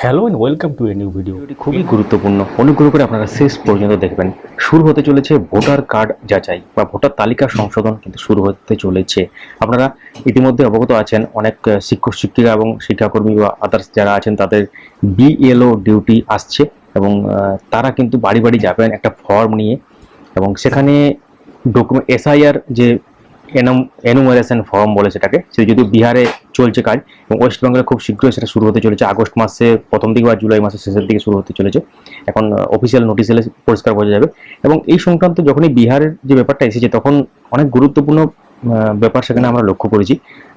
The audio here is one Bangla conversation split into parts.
Hello and welcome to a new video খুবই গুরুত্বপূর্ণ। অনুগ্রহ করে আপনারা শেষ পর্যন্ত দেখবেন। শুরু হতে চলেছে ভোটার কার্ড যাচাই বা ভোটার তালিকা সংশোধন কিন্তু শুরু হতে চলেছে। আপনারা ইতিমধ্যে অবগত আছেন, অনেক শিক্ষক, শিক্ষিকা এবং শিক্ষাকর্মী বা আদার্স যারা আছেন, তাদের বিএলও ডিউটি আসছে এবং তারা কিন্তু বাড়ি বাড়ি যাবেন একটা ফর্ম নিয়ে এবং সেখানে ডকুমেন্ট এসআইআর যে এনুমারেশন ফর্ম বলে সেটাকে, সে যদিও বিহারে চলছে কাজ এবং ওয়েস্ট বেঙ্গলে খুব শীঘ্রই সেটা শুরু হতে চলেছে। আগস্ট মাসে প্রথম দিকে বা জুলাই মাসের শেষের দিকে শুরু হতে চলেছে। এখন অফিসিয়াল নোটিশ এলে পরিষ্কার বোঝা যাবে। এবং এই সংক্রান্ত যখনই বিহারের যে ব্যাপারটা এসেছে, তখন অনেক গুরুত্বপূর্ণ ব্যাপার সেখানে আমরা লক্ষ্য করেছি।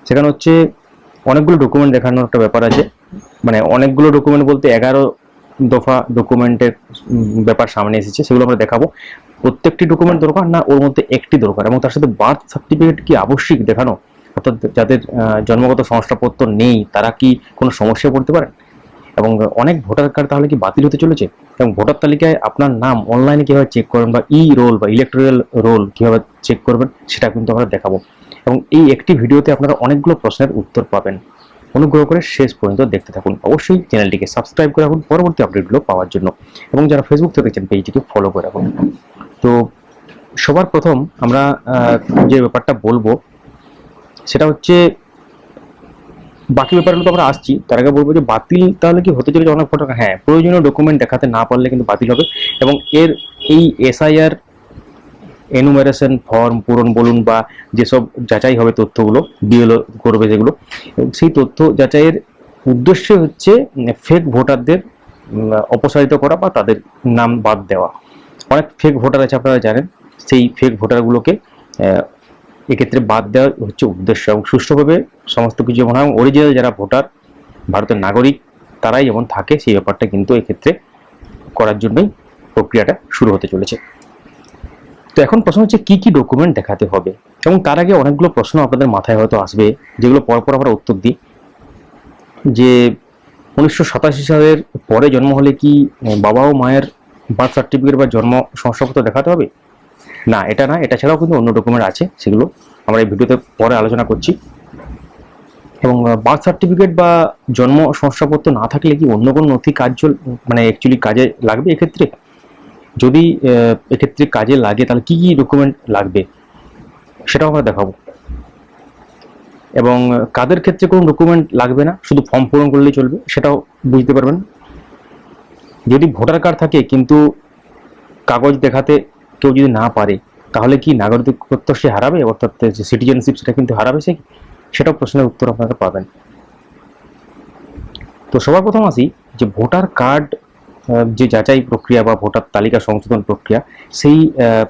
সেখানে হচ্ছে অনেকগুলো ডকুমেন্ট দেখানোর একটা ব্যাপার আছে। মানে অনেকগুলো ডকুমেন্ট বলতে এগারো দফা ডকুমেন্টের ব্যাপার সামনে এসেছে। সেগুলো আমরা দেখাবো। প্রত্যেকটি ডকুমেন্ট দরকার না, ওর মধ্যে একটি দরকার। এবং তার সাথে বার্থ সার্টিফিকেট কি আবশ্যিক দেখানো? অর্থাৎ যাদের জন্মগত সংস্থাপত্র নেই, তারা কি কোনো সমস্যায় পড়তে পারেন? এবং অনেক ভোটার কার্ড তাহলে কি বাতিল হতে চলেছে? এবং ভোটার তালিকায় আপনার নাম অনলাইনে কীভাবে চেক করবেন বা ই রোল বা ইলেকট্রিক্যাল রোল কীভাবে চেক করবেন, সেটা কিন্তু আমরা দেখাবো। এবং এই একটি ভিডিওতে আপনারা অনেকগুলো প্রশ্নের উত্তর পাবেন। অনুগ্রহ করে শেষ পর্যন্ত দেখতে থাকুন। অবশ্যই চ্যানেলটিকে সাবস্ক্রাইব করে রাখুন, পরবর্তী আপডেটগুলো পাওয়ার জন্য। এবং যারা ফেসবুক থেকে দেখছেন, পেজটিকে ফলো করে রাখুন। তো সবার প্রথম আমরা যে ব্যাপারটা বলব সেটা হচ্ছে, বাকি ব্যাপারগুলো তো আমরা আসছি, তার আগে বলব যে বাতিল তাহলে কি হতে চলেছে অনেক ফটো? হ্যাঁ প্রয়োজনীয় ডকুমেন্ট দেখাতে না পারলে কিন্তু বাতিল হবে এবং এর এই এসআইআর এনুমারেশন ফর্ম পূরণ বলুন বা যেসব যাচাই হবে তথ্যগুলো বিএলও করবে যেগুলো, সেই তথ্য যাচাইয়ের উদ্দেশ্য হচ্ছে ফেক ভোটারদের অপসারিত করা বা তাদের নাম বাদ দেওয়া। অনেক ফেক ভোটার আছে আপনারা জানেন, সেই ফেক ভোটারগুলোকে এক্ষেত্রে বাদ দেওয়া হচ্ছে উদ্দেশ্য এবং সুষ্ঠুভাবে সমস্ত কিছু যেমন হয় অরিজিনাল যারা ভোটার, ভারতের নাগরিক, তারাই যেমন থাকে, সেই ব্যাপারটা কিন্তু এক্ষেত্রে করার জন্যই প্রক্রিয়াটা শুরু হতে চলেছে। তো এখন প্রশ্ন হচ্ছে, কি কি ডকুমেন্ট দেখাতে হবে? এবং তার আগে অনেকগুলো প্রশ্ন আপনাদের মাথায় হয়তো আসবে, যেগুলো পরপর আমরা উত্তর দিই। যে উনিশশো সাতাশি সালের পরে জন্ম হলে কি বাবা ও মায়ের বার্থ সার্টিফিকেট বা জন্ম শংসাপত্র দেখাতে হবে? না, এটা না, এটা ছাড়াও কিন্তু অন্য ডকুমেন্ট আছে, সেগুলো আমরা এই ভিডিওতে পরে আলোচনা করছি। এবং বার্থ সার্টিফিকেট বা জন্ম শংসাপত্র না থাকলে কি অন্য কোনো নথি কার্য মানে অ্যাকচুয়ালি কাজে লাগবে এক্ষেত্রে? যদি এক্ষেত্রে কাজে লাগে, তাহলে কি কি ডকুমেন্ট লাগবে? সেটাও আমরা দেখাবো। এবং কাদের ক্ষেত্রে কোনো ডকুমেন্ট লাগবে না, শুধু ফর্ম পূরণ করলেই চলবে, সেটাও বুঝতে পারবেন। যদি ভোটার কার্ড থাকে, কিন্তু কাগজ দেখাতে কেউ যদি না পারে, তাহলে কি নাগরিকত্ব সে হারাবে? অর্থাৎ সিটিজেনশিপ সেটা কিন্তু হারাবে সে সেটাও প্রশ্নের উত্তর আপনারা পাবেন। তো সবার প্রথম আসি যে ভোটার কার্ড যে যাচাই প্রক্রিয়া বা ভোটার তালিকা সংশোধন প্রক্রিয়া, সেই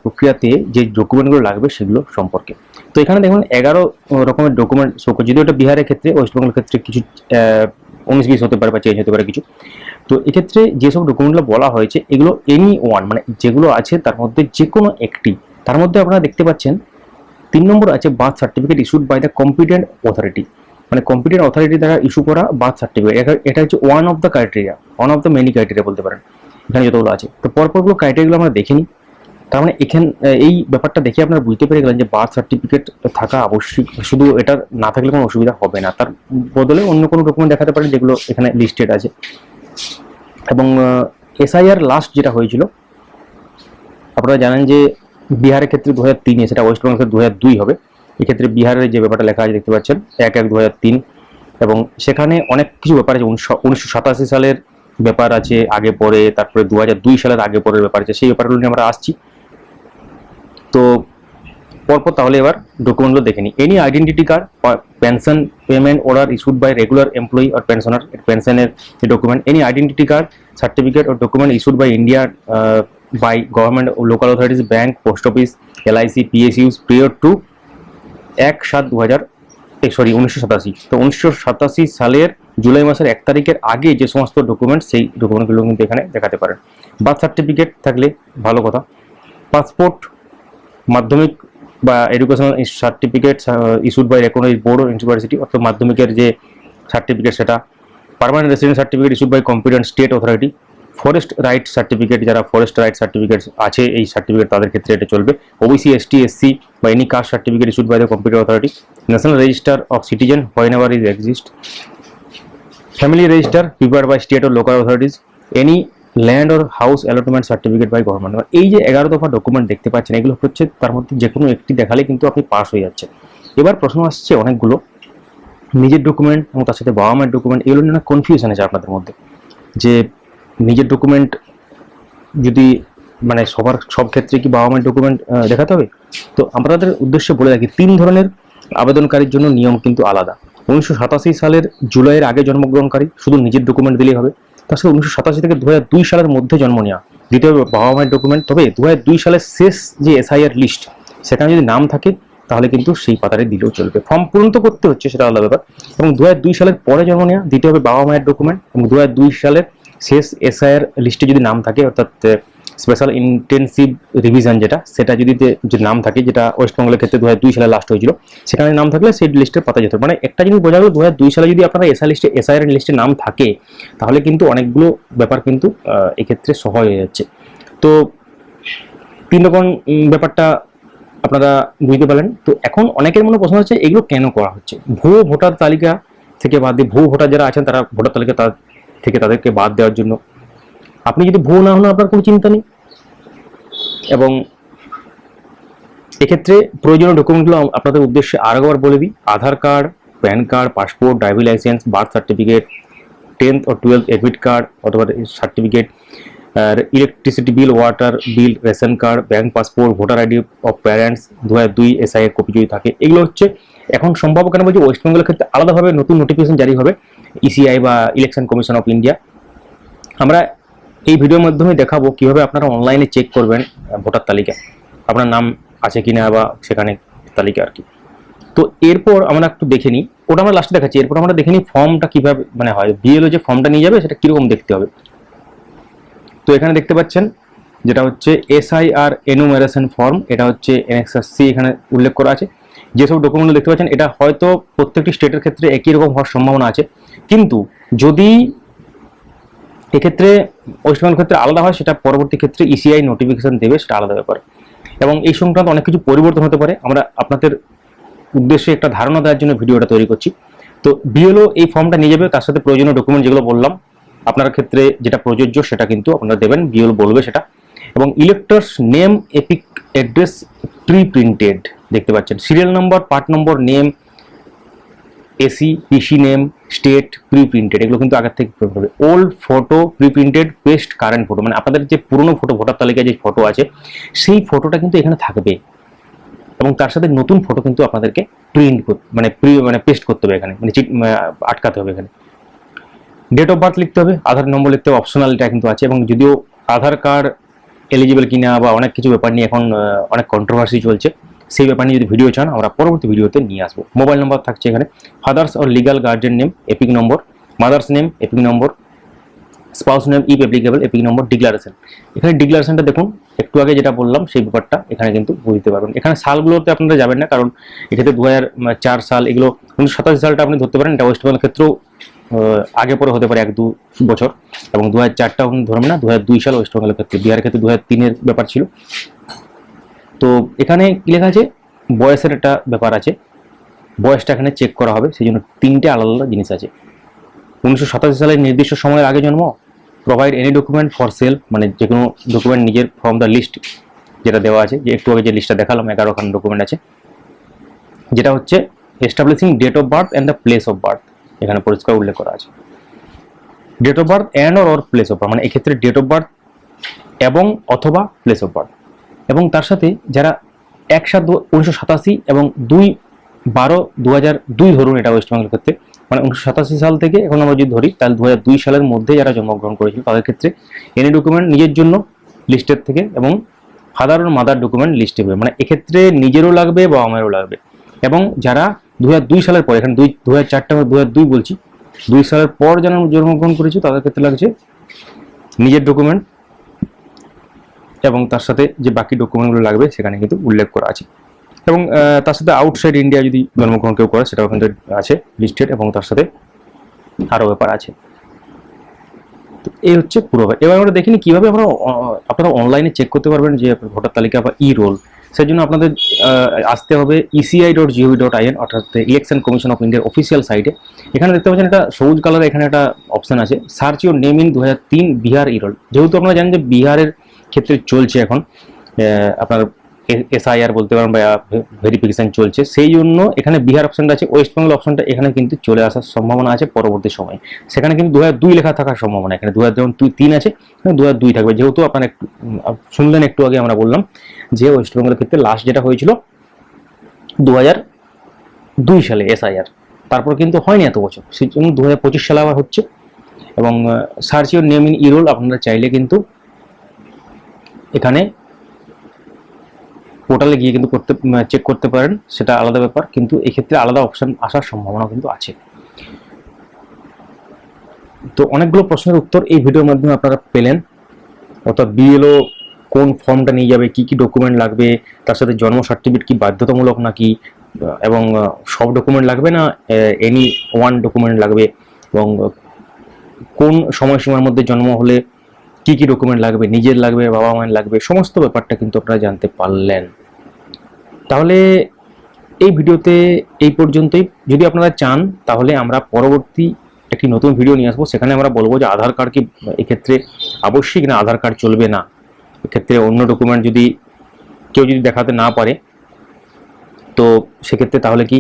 প্রক্রিয়াতে যে ডকুমেন্টগুলো লাগবে সেগুলো সম্পর্কে। তো এখানে দেখুন, এগারো রকমের ডকুমেন্ট শো করছে যদিও এটা বিহারের ক্ষেত্রে ওয়েস্ট বেঙ্গলের ক্ষেত্রে কিছু উনিশ, বিশ হতে পারে বা চেঞ্জ হতে পারে কিছু। তো এক্ষেত্রে যেসব ডকুমেন্টগুলো বলা হয়েছে, এগুলো এনি ওয়ান মানে যেগুলো আছে তার মধ্যে যে কোনো একটি, তার মধ্যে আপনারা দেখতে পাচ্ছেন, তিন নম্বর আছে birth certificate issued by the competent authority মানে কম্পিটেন্ট অথরিটি দ্বারা ইস্যু করা বার্থ সার্টিফিকেট এটা হচ্ছে one of the criteria one of the many criteria বলতে পারেন। এখানে যতগুলো আছে। তো পরপরগুলো ক্রাইটেরিয়াগুলো আমরা দেখিনি তার মানে এখান এই ব্যাপারটা দেখে আপনারা বুঝতে পেরে গেলেন যে বার্থ সার্টিফিকেট থাকা আবশ্যিক। শুধু এটা না থাকলে কোনো অসুবিধা হবে না। তার বদলে অন্য কোনো ডকুমেন্ট দেখাতে পারেন যেগুলো এখানে লিস্টেড আছে। এবং এসআইআর লাস্ট যেটা হয়েছিল, আপনারা জানেন যে বিহারের ক্ষেত্রে দু হাজার তিনে, সেটা ওয়েস্ট বেঙ্গলের দু হাজার দুই হবে। এক্ষেত্রে বিহারের যে ব্যাপারটা লেখা আছে দেখতে পাচ্ছেন এক এক দু এবং সেখানে অনেক কিছু ব্যাপার আছে উনিশশো সালের ব্যাপার আছে আগে পরে তারপরে দু হাজার দুই সালের আগে পরের ব্যাপার আছে সেই ব্যাপারগুলো নিয়ে আমরা আসছি। তো পরপর তাহলে এবার ডকুমেন্টগুলো দেখে নিই। Any identity card pension payment order issued by regular employee R pensioner পেনশনের যে document any identity card certificate issued by India uh, by government or local authorities, bank, post office, LIC, PSUs prior to এক সাত দু হাজার সরি উনিশশো সাতাশি। তো উনিশশো সাতাশি সালের জুলাই মাসের এক তারিখের আগে যে সমস্ত ডকুমেন্ট সেই ডকুমেন্টগুলো কিন্তু এখানে দেখাতে পারেন। বার্থ সার্টিফিকেট থাকলে ভালো কথা। পাসপোর্ট মাধ্যমিক বা educational certificate issued by recognise board university অর্থাৎ মাধ্যমিকের যে সার্টিফিকেট সেটা। Permanent resident certificate issued by competent state authority forest right certificate যারা ফরেস্ট রাইট সার্টিফিকেট আছে, এই সার্টিফিকেট তাদের ক্ষেত্রে এটা চলবে। ওবিসি এসটি এসসি বা any caste certificate issued by the computer authority national register of citizen whenever is exist family register prepare by state or local authorities any land or house allotment certificate by government এই যে এগারো দফা ডকুমেন্ট দেখতে পাচ্ছেন, এগুলো হচ্ছে তার মধ্যে যে কোনো একটি দেখালে কিন্তু আপনি পাস হয়ে যাচ্ছেন এবার প্রশ্ন আসছে অনেকগুলো। নিজের ডকুমেন্ট এবং তার সাথে বাবা মায়ের ডকুমেন্ট এগুলো নিয়ে কনফিউশন আছে আপনাদের মধ্যে। যে নিজের ডকুমেন্ট যদি মানে সবার, সব ক্ষেত্রে কি বাবা মায়ের ডকুমেন্ট দেখাতে হবে? তো আপনাদের উদ্দেশ্যে বলে রাখি, তিন ধরনের আবেদনকারীর জন্য নিয়ম কিন্তু আলাদা। উনিশশো সাতাশি সালের জুলাইয়ের আগে জন্মগ্রহণকারী, শুধু নিজের ডকুমেন্ট দিলেই হবে। তাছাড়া উনিশশো সাতাশি থেকে দু সালের মধ্যে জন্ম নেওয়া। দিতে হবে বাবা মায়ের ডকুমেন্ট তবে দু সালের শেষ যে এসআইআর লিস্ট সেখানে যদি নাম থাকে, তাহলে কিন্তু সেই পাতারে দিলেও চলবে। ফর্ম পূরণ তো করতে হচ্ছে, সেটা আলাদা ব্যাপার। এবং দু সালের পরে জন্ম নেওয়া দিতে হবে বাবা মায়ের ডকুমেন্ট এবং দু সালের শেষ এসআইআর লিস্টে যদি নাম থাকে, অর্থাৎ স্পেশাল ইন্টেন্সিভ রিভিশন যেটা, সেটা যদি নাম থাকে, যেটা ওয়েস্টবেঙ্গলের ক্ষেত্রে দু দুই সালে লাস্ট হয়েছিল, সেখানে নাম থাকলে সেই লিস্টের পাতা যেত। মানে একটা জিনিস বোঝা গেল দু দুই সালে যদি আপনারা এসআই লিস্টে এসআইআর লিস্টে নাম থাকে, তাহলে কিন্তু অনেকগুলো ব্যাপার কিন্তু এক্ষেত্রে সহজ হয়ে যাচ্ছে। তো তিন রকম ব্যাপারটা আপনারা বুঝতে পারলেন। তো এখন অনেকের মনে প্রশ্ন হচ্ছে, এগুলো কেন করা হচ্ছে? ভুয়ো ভোটার তালিকা থেকে বাদ দিয়ে ভুয়ো ভোটার যারা আছেন, তারা ভোটার তালিকা তার থেকে তাদেরকে বাদ দেওয়ার জন্য। আপনি যদি ভুয়ো না হন, আপনার কোনো চিন্তা নেই। এবং এক্ষেত্রে প্রয়োজনীয় ডকুমেন্টগুলো আপনাদের উদ্দেশ্যে আরেকবার বলে দিই। Aadhaar card, PAN card, passport driving licence birth certificate tenth ও টুয়েলভ এডমিট কার্ড অথবা certificate R electricity bill water bill ration card bank passport voter ID of parents দু হাজার দুই এসআই এর কপি যদি থাকে। এগুলো হচ্ছে এখন সম্ভব কেন বলছি ওয়েস্ট বেঙ্গলের ক্ষেত্রে আলাদাভাবে নতুন নোটিফিকেশন জারি হবে ইসিআই বা ইলেকশন কমিশন অফ ইন্ডিয়া আমরা এই ভিডিওর মাধ্যমে দেখাবো কীভাবে আপনারা অনলাইনে চেক করবেন ভোটার তালিকা। আপনার নাম আছে কি না বা সেখানে তালিকা আর কি। তো এরপর আমরা একটু দেখে নিই, ওটা আমরা লাস্টে দেখাচ্ছি। এরপর আমরা দেখে নিই ফর্মটা কীভাবে মানে হয় বিএলও যে ফর্মটা নিয়ে যাবে, সেটা কীরকম দেখতে হবে। তো এখানে দেখতে পাচ্ছেন, যেটা হচ্ছে এসআইআর এনুমেরেশন ফর্ম এটা হচ্ছে এনএক্সআরসি এখানে উল্লেখ করা আছে। যেসব ডকুমেন্ট দেখতে পাচ্ছেন, এটা হয়তো প্রত্যেকটি স্টেটের ক্ষেত্রে একই রকম হওয়ার সম্ভাবনা আছে। কিন্তু যদি এক্ষেত্রে ওয়েস্টবেঙ্গল ক্ষেত্রে আলাদা হয়, সেটা পরবর্তী ক্ষেত্রে ইসিআই নোটিফিকেশন দেবে, সেটা আলাদা ব্যাপার। এবং এই সংক্রান্ত অনেক কিছু পরিবর্তন হতে পারে। আমরা আপনাদের উদ্দেশ্যে একটা ধারণা দেওয়ার জন্য ভিডিওটা তৈরি করছি। তো বিএলও এই ফর্মটা নিয়ে যাবে, তার সাথে প্রয়োজনীয় ডকুমেন্ট যেগুলো বললাম, আপনার ক্ষেত্রে যেটা প্রযোজ্য সেটা কিন্তু আপনারা দেবেন বিএলও বলবে সেটা। এবং electors name EPIC address pre printed দেখতে পাচ্ছেন। সিরিয়াল নম্বর পার্ট নম্বর name AC PC name state pre printed এগুলো কিন্তু আগের থেকে হবে। Old photo pre printed paste current photo মানে আপনাদের যে পুরনো ফটো ভোটার তালিকায় যে ফটো আছে, সেই ফটোটা কিন্তু এখানে থাকবে। এবং তার সাথে নতুন ফটো কিন্তু আপনাদেরকে প্রিন্ট মানে প্রি মানে পেস্ট করতে হবে এখানে মানে আটকাতে হবে এখানে। ডেট অফ বার্থ লিখতে হবে, আধার নম্বর লিখতে হবে অপশনাল কিন্তু আছে, এবং যদিও আধার কার্ড এলিজিবল কিনা বা অনেক কিছু ব্যাপার নিয়ে এখন অনেক কন্ট্রোভার্সি চলছে। সেই ব্যাপার নিয়ে যদি ভিডিও চান, আমরা পরবর্তী ভিডিওতে নিয়ে আসব। মোবাইল নম্বর থাকছে এখানে। Father's or legal guardian name EPIC number mother's name EPIC number spouse name if applicable EPIC number declaration এখানে ডিক্লারেশনটা দেখুন, একটু আগে যেটা বললাম, সেই ব্যাপারটা এখানে কিন্তু বুঝতে পারবেন। এখানে সালগুলোতে আপনারা যাবেন না, কারণ এক্ষেত্রে দু সাল, এগুলো উনিশশো সাতাশি সালটা আপনি ধরতে পারেন, এটা ওয়েস্ট বেঙ্গল ক্ষেত্রেও আগে পরে হতে পারে এক দু বছর এবং দু হাজার চারটা ধরবেন না দু হাজার দুই সাল ওয়েস্ট বেঙ্গলের ক্ষেত্রে, বিহারের ক্ষেত্রে দু হাজার তিনের ব্যাপার ছিল। তো এখানে কি লেখা আছে? বয়সের একটা ব্যাপার আছে। বয়সটা এখানে চেক করা হবে, সেই জন্য তিনটে আলাদা আলাদা জিনিস আছে। উনিশশো সাতাশি সালের নির্দিষ্ট সময়ের আগে জন্ম provide any document for self মানে যে কোনো ডকুমেন্ট নিজের ফ্রম দ্য লিস্ট যেটা দেওয়া আছে, যে একটু আগে যে লিস্টটা দেখালাম এগারোখান ডকুমেন্ট আছে। যেটা হচ্ছে establishing date of birth and the place of birth এখানে পরিষ্কার উল্লেখ করা আছে। Date of birth and or place of birth মানে এক্ষেত্রে ডেট অফ বার্থ এবং অথবা প্লেস অফ বার্থ এবং তার সাথে যারা এক সাত উনিশশো সাতাশি এবং দুই বারো দু হাজার দুই ধরুন এটা ওয়েস্টবেঙ্গলের ক্ষেত্রে মানে উনিশশো সাতাশি সাল থেকে এখন আমরা যদি ধরি, তাহলে দু হাজার দুই সালের মধ্যে যারা জন্মগ্রহণ করেছিল তাদের ক্ষেত্রে এনি ডকুমেন্ট নিজের জন্য লিস্টের থেকে এবং ফাদার ও মাদার ডকুমেন্ট লিস্টে হবে। মানে এক্ষেত্রে নিজেরও লাগবে বা আমারও লাগবে। এবং যারা দু হাজার দুই সালের পর, এখানে দুই দু হাজার চারটা দু হাজার দুই বলছি, দুই সালের পর যারা জন্মগ্রহণ করেছে, তাদের ক্ষেত্রে লাগছে নিজের ডকুমেন্ট এবং তার সাথে যে বাকি ডকুমেন্টগুলো লাগবে, সেখানে কিন্তু উল্লেখ করা আছে। এবং তার সাথে আউটসাইড ইন্ডিয়া যদি জন্মগ্রহণ কেউ করে, সেটাও কিন্তু আছে লিস্টেড এবং তার সাথে আরও ব্যাপার আছে। তো এই হচ্ছে পুরো এবার আমরা দেখিনি কীভাবে আমরা আপনারা অনলাইনে চেক করতে পারবেন যে ভোটার তালিকা বা ই রোল সেই জন্য আপনাদের আসতে হবে ECI dot GOV dot IN অর্থাৎ ইলেকশন কমিশন অফ ইন্ডিয়ার অফিসিয়াল সাইটে এখানে দেখতে পাচ্ছেন একটা সবুজ কালার এখানে একটা অপশান আছে। সার্চ ইউর নেম ইন দু বিহার ইরোল যেহেতু আপনারা জানেন যে বিহারের ক্ষেত্রে চলছে এখন আপনার এসআইআর বলতে পারেন বা ভেরিফিকেশন চলছে সেই জন্য এখানে বিহার অপশনটা আছে ওয়েস্ট বেঙ্গল অপশনটা এখানে কিন্তু চলে আসার সম্ভাবনা আছে পরবর্তী সময়ে। সেখানে কিন্তু দু দুই লেখা থাকার সম্ভাবনা এখানে দু হাজার যেমন তিন আছে দু দুই থাকবে। যেহেতু আপনার একটু শুনলেন একটু আগে আমরা বললাম যে ওয়েস্ট বেঙ্গলের ক্ষেত্রে লাস্ট যেটা হয়েছিল দু দুই সালে এসআইআর তারপর কিন্তু হয়নি এত বছর সেই জন্য দু পঁচিশ সালে আবার হচ্ছে। এবং search your name in E roll আপনারা চাইলে কিন্তু এখানে পোর্টালে গিয়ে কিন্তু করতে চেক করতে পারেন, সেটা আলাদা ব্যাপার, কিন্তু এক্ষেত্রে আলাদা অপশান আসার সম্ভাবনা কিন্তু আছে। তো অনেকগুলো প্রশ্নের উত্তর এই ভিডিওর মাধ্যমে আপনারা পেলেন। অর্থাৎ বিএলও কোন ফর্মটা নিয়ে যাবে, কি কি ডকুমেন্ট লাগবে, তার সাথে জন্ম সার্টিফিকেট কি বাধ্যতামূলক নাকি এবং সব ডকুমেন্ট লাগবে না এনি ওয়ান ডকুমেন্ট লাগবে, এবং কোন সময়সীমার মধ্যে জন্ম হলে কি কি ডকুমেন্ট লাগবে, নিজের লাগবে বাবা মায়ের লাগবে, সমস্ত ব্যাপারটা কিন্তু আপনারা জানতে পারলেন। তাহলে এই ভিডিওতে এই পর্যন্তই। যদি আপনারা চান, তাহলে আমরা পরবর্তী একটি নতুন ভিডিও নিয়ে আসব। সেখানে আমরা বলব যে আধার কার্ড কি এক্ষেত্রে আবশ্যিক না, আধার কার্ড চলবে না। এক্ষেত্রে অন্য ডকুমেন্ট যদি কেউ যদি দেখাতে না পারে, তো সেক্ষেত্রে তাহলে কি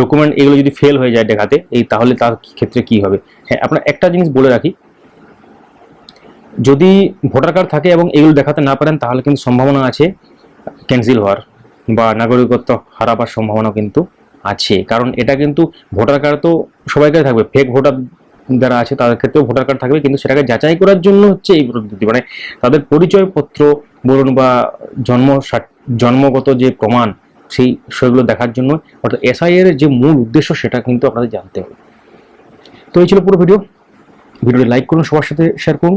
ডকুমেন্ট এগুলো যদি ফেল হয়ে যায় দেখাতে, এই তাহলে তার ক্ষেত্রে কি হবে? হ্যাঁ আপনার একটা জিনিস বলে রাখি। যদি ভোটার কার্ড থাকে এবং এগুলো দেখাতে না পারেন, তাহলে কিন্তু সম্ভাবনা আছে ক্যান্সেল হওয়ার বা নাগরিকত্ব হারাবার সম্ভাবনা কিন্তু আছে। কারণ এটা কিন্তু ভোটার কার্ড তো সবাইকার থাকবে। ফেক ভোটার যারা আছে তাদের ক্ষেত্রেও ভোটার কার্ড থাকবে, কিন্তু সেটাকে যাচাই করার জন্য হচ্ছে এই পদ্ধতি। মানে তাদের পরিচয়পত্র বলুন বা জন্ম জন্মগত যে প্রমাণ, সেই সেগুলো দেখার জন্য অর্থাৎ এসআই এর যে মূল উদ্দেশ্য সেটা কিন্তু আপনাদের জানতে হবে। তো এই ছিল পুরো ভিডিও ভিডিওটি লাইক করুন, সবার সাথে শেয়ার করুন।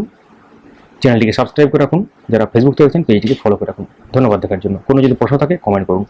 চ্যানেলটিকে সাবস্ক্রাইব করে রাখুন। যারা ফেসবুক থেকে দেখছেন পেজটিকে ফলো করে রাখুন। ধন্যবাদ দেখার জন্য। কোনো যদি প্রশ্ন থাকে কমেন্ট করুন।